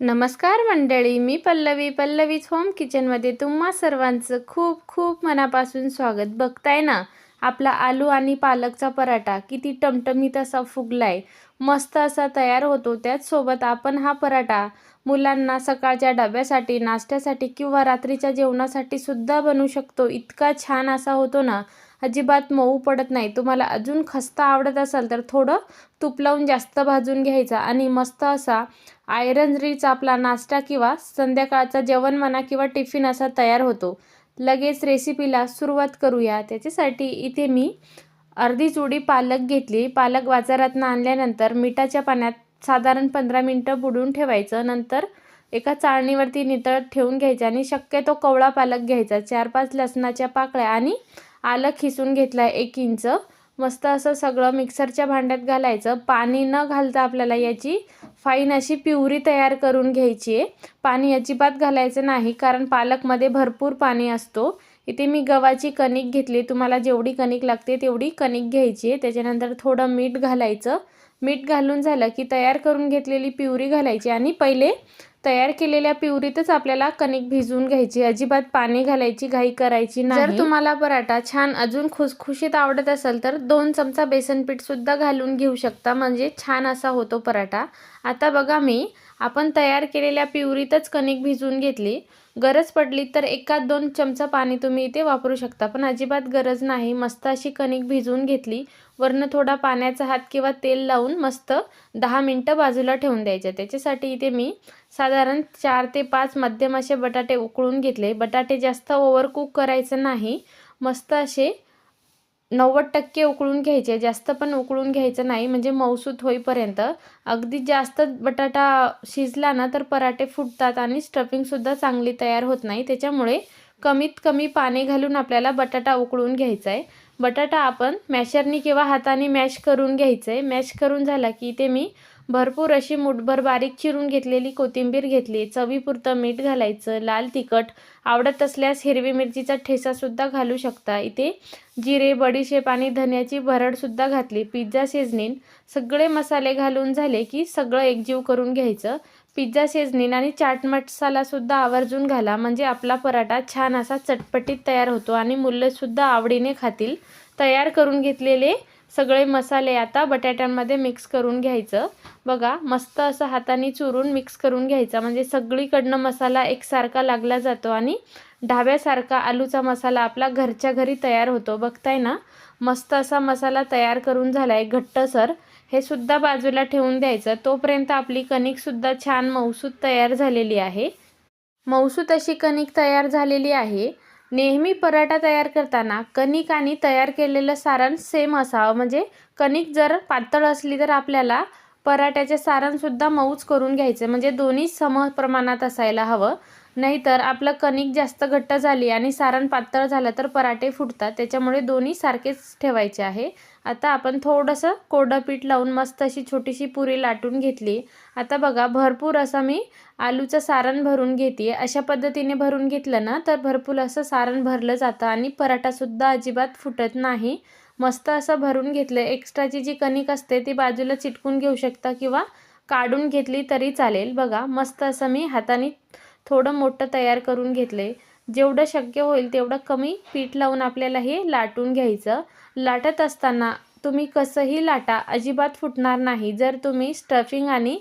नमस्कार मंडळी मी पल्लवी पल्लवीज होम किचनमध्ये तुम्हा सर्वांचं खूप खूप मनापासून स्वागत. बघताय ना आपला आलू आणि पालकचा पराठा किती टमटमीत असा फुगलाय. मस्त असा तयार होतो. त्याचसोबत आपण हा पराठा मुलांना सकाळच्या डब्यासाठी नाश्त्यासाठी किंवा रात्रीच्या जेवणासाठी सुद्धा बनवू शकतो. इतका छान असा होतो ना अजिबात मऊ पडत नाही. तुम्हाला अजून खस्ता आवडत असाल तर थोडं तूप लावून जास्त भाजून घ्यायचा आणि मस्त असा आयरन रिच आपला नाश्ता किंवा संध्याकाळचा जेवण म्हणा किंवा टिफिन असा तयार होतो. लगेच रेसिपीला सुरुवात करूया. त्याच्यासाठी इथे मी अर्धी चुडी पालक घेतली. पालक बाजारातनं आणल्यानंतर मिठाच्या पाण्यात साधारण पंधरा मिनटं बुडून ठेवायचं. नंतर एका चाळणीवरती नितळत ठेवून घ्यायचं आणि शक्यतो कवळा पालक घ्यायचा. चार पाच लसणाच्या पाकळ्या आणि आलं खिसून घेतलं आहे एक इंच. मस्त असं सगळं मिक्सरच्या भांड्यात घालायचं. पाणी न घालता आपल्याला याची फाईन अशी प्युरी तयार करून घ्यायची आहे. पाणी अजिबात घालायचं नाही कारण पालकमध्ये भरपूर पाणी असतो. इथे मी गव्हाची कणिक घेतली तुम्हाला जेवढी कणिक लागते तेवढी कणिक घ्यायची आहे. त्याच्यानंतर थोडं मीठ घालायचं. मीठ घालून झालं की तयार करून घेतलेली प्युरी घालायची आणि पहिले तयार केलेल्या पिवरीतच आपल्याला कणिक भिजवून घ्यायची. अजिबात पाणी घालायची घाई करायची नाही. जर तुम्हाला पराठा छान अजून खुसखुशीत आवडत असेल तर दोन चमचा बेसन पीठ सुद्धा घालून घेऊ शकता. म्हणजे छान असा होतो पराठा. आता बघा मी आपण तयार केलेल्या पिवरीतच कणिक भिजवून घेतली. गरज पडली तर एकात दोन चमचा पाणी तुम्ही इथे वापरू शकता. पण अजिबात गरज नाही. मस्त अशी कणिक भिजवून घेतली. वरनं थोडा पाण्याचा हात किंवा तेल लावून मस्त दहा मिनटं बाजूला ठेवून द्यायचं. त्याच्यासाठी इथे मी साधारण चार ते पाच मध्यम असे बटाटे उकळून घेतले. बटाटे जास्त ओव्हरकुक करायचं नाही. मस्त असे नव्वद टक्के उकळून घ्यायचे जास्त पण उकळून घ्यायचं नाही. म्हणजे मऊसूत होईपर्यंत. अगदी जास्त बटाटा शिजला ना तर पराठे फुटतात आणि स्टफिंगसुद्धा चांगली तयार होत नाही. त्याच्यामुळे कमीत कमी पाणी घालून आपल्याला बटाटा उकळून घ्यायचा आहे बटाटा आपण मॅशरनी किंवा हाताने मॅश करून घ्यायचं आहे मॅश करून झाला की ते मी भरपूर अशी मुठभर बारीक चिरून घेतलेली कोथिंबीर घेतली चवीपुरतं मीठ घालायचं लाल तिखट आवडत असल्यास हिरवी मिरचीचा ठेसासुद्धा घालू शकता. इथे जिरे बडीशेप आणि धन्याची भरडसुद्धा घातली. पिझ्झा शेजनीन सगळे मसाले घालून झाले की सगळं एकजीव करून घ्यायचं. पिझ्झा शेजनीन आणि चाट मसालासुद्धा आवर्जून घाला म्हणजे आपला पराठा छान असा चटपटीत तयार होतो आणि मुलंसुद्धा आवडीने खातील. तयार करून घेतलेले सगळे मसाले आता बटाट्यांमध्ये मिक्स करून घ्यायचं. बघा मस्त असं हाताने चुरून मिक्स करून घ्यायचा. म्हणजे सगळीकडनं मसाला एकसारखा लागला जातो आणि ढाब्यासारखा आलूचा मसाला आपला घरच्या घरी तयार होतो. बघताय ना? मस्त असा मसाला तयार करून झाला आहे घट्टसर हे सुद्धा बाजूला ठेवून द्यायचं. तोपर्यंत आपली कणिकसुद्धा छान मौसूद तयार झालेली आहे. मौसूद अशी कणिक तयार झालेली आहे. नेहमी पराठा तयार करताना कणिक आणि तयार केलेलं सारण सेम असावं. म्हणजे कणिक जर पातळ असली तर आपल्याला पराठ्याचे सारणसुद्धा मऊच करून घ्यायचं. म्हणजे दोन्ही सम प्रमाणात असायला हवं. नाहीतर आपलं कणिक जास्त घट्ट झाली आणि सारण पातळ झालं तर पराठे फुटतात. त्याच्यामुळे दोन्ही सारखेच ठेवायचे आहे. आता आपण थोडंसं कोरडं पीठ लावून मस्त अशी छोटीशी पुरी लाटून घेतली. आता बघा भरपूर असं मी आलूचं सारण भरून घेते. अशा पद्धतीने भरून घेतलं ना तर भरपूर असं सारण भरलं जातं आणि पराठासुद्धा अजिबात फुटत नाही. मस्त असं भरून घेतलं. एक्स्ट्राची जी कणिक असते ती बाजूला चिटकून घेऊ शकता किंवा काढून घेतली तरी चालेल. बघा मस्त असं मी हाताने थोडं मोठं तयार करून घेतले. जेवढं शक्य होईल तेवढं कमी पीठ लावून आपल्याला हे लाटून घ्यायचं. लाटत असताना तुम्ही कसंही लाटा अजिबात फुटणार नाही. जर तुम्ही स्टफिंग आणि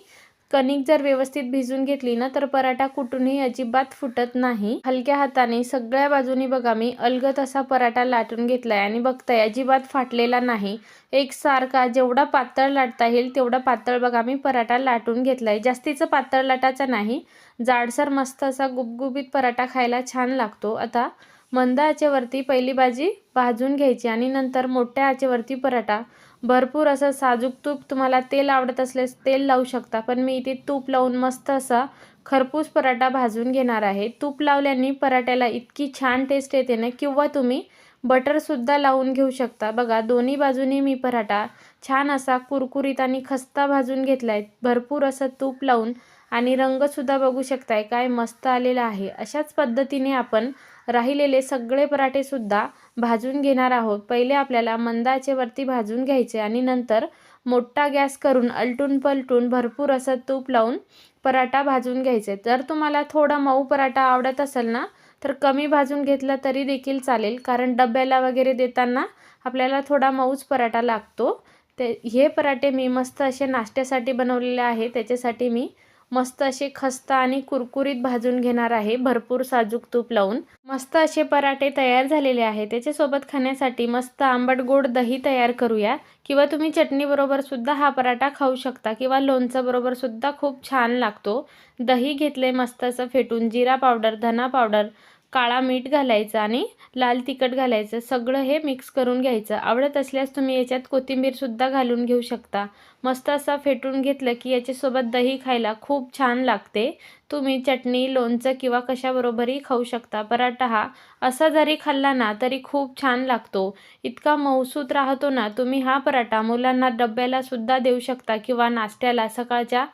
कणिक जर व्यवस्थित भिजून घेतली ना तर पराठा कुठूनही अजिबात फुटत नाही. हलक्या हाताने सगळ्या बाजूनी बघा मी अलगत असा पराठा लाटून घेतलाय आणि बघताय अजिबात फाटलेला नाही. एकसारखा जेवढा पातळ लाटता येईल तेवढा पातळ बघा मी पराठा लाटून घेतलाय. जास्तीचं पातळ लाटाचा नाही. जाडसर मस्त असा गुबगुबीत पराठा खायला छान लागतो. आता मंद आचेवरती पहिली भाजी भाजून घ्यायची आणि नंतर मोठ्या आचेवरती पराठा भरपूर असं साजूक तूप तुम्हाला तेल आवडत असल्यास तेल लावू शकता पण मी इथे तूप लावून मस्त असा खरपूस पराठा भाजून घेणार आहे. तूप लावल्याने पराठ्याला इतकी छान टेस्ट येते ना किंवा तुम्ही बटरसुद्धा लावून घेऊ शकता. बघा दोन्ही बाजूनी मी पराठा छान असा कुरकुरीत आणि खस्ता भाजून घेतला आहे भरपूर असं तूप लावून आणि रंगसुद्धा बघू शकताय काय मस्त आलेला आहे. अशाच पद्धतीने आपण राहिलेले सगळे पराठेसुद्धा भाजून घेणार आहोत. पहिले आपल्याला मंदाचे वरती भाजून घ्यायचे आणि नंतर मोठा गॅस करून अलटून पलटून भरपूर असं तूप लावून पराठा भाजून घ्यायचे. जर तुम्हाला थोडा मऊ पराठा आवडत असेल ना तर कमी भाजून घेतला तरी देखील चालेल कारण डब्याला वगैरे देताना आपल्याला थोडा मऊच पराठा लागतो. ते हे पराठे मी मस्त असे नाश्त्यासाठी बनवलेले आहे. त्याच्यासाठी मी मस्त असे खस्ता आणि कुरकुरीत भाजून घेणार आहे. भरपूर साजूक तूप लावून. मस्त असे पराठे तयार झालेले आहे त्याच्यासोबत खाण्यासाठी मस्त आंबट गोड दही तयार करूया. किंवा तुम्ही चटणीबरोबर सुद्धा हा पराठा खाऊ शकता किंवा लोणचं सुद्धा खूप छान लागतो. दही घेतले मस्त असं फेटून. जिरा पावडर धना पावडर काळा मीठ घालायचं आणि लाल तिखट घालायचं. सगळं हे मिक्स करून घ्यायचं. आवडत असल्यास तुम्ही याच्यात कोथिंबीरसुद्धा घालून घेऊ शकता. मस्त असं फेटून घेतलं की याच्यासोबत दही खायला खूप छान लागते. तुम्ही चटणी लोणचं किंवा कशाबरोबरही खाऊ शकता. पराठा हा असा जरी खाल्ला ना तरी खूप छान लागतो. इतका मऊसूत राहतो ना तुम्ही हा पराठा मुलांना डब्यालासुद्धा देऊ शकता किंवा नाश्त्याला सकाळच्या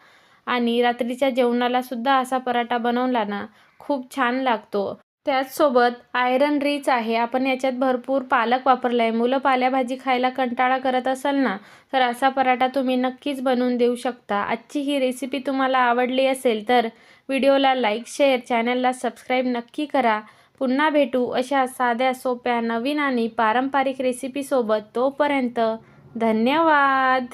आणि रात्रीच्या जेवणालासुद्धा असा पराठा बनवला ना खूप छान लागतो. त्याचसोबत आयरन रिच आहे. आपण याच्यात भरपूर पालक वापरला आहे मुलं पालेभाजी खायला कंटाळा करत असाल ना तर असा पराठा तुम्ही नक्कीच बनवून देऊ शकता. आजची ही रेसिपी तुम्हाला आवडली असेल तर व्हिडिओला लाईक शेअर चॅनलला सबस्क्राईब नक्की करा. पुन्हा भेटू अशा साध्या सोप्या नवीन आणि पारंपरिक रेसिपीसोबत तोपर्यंत धन्यवाद!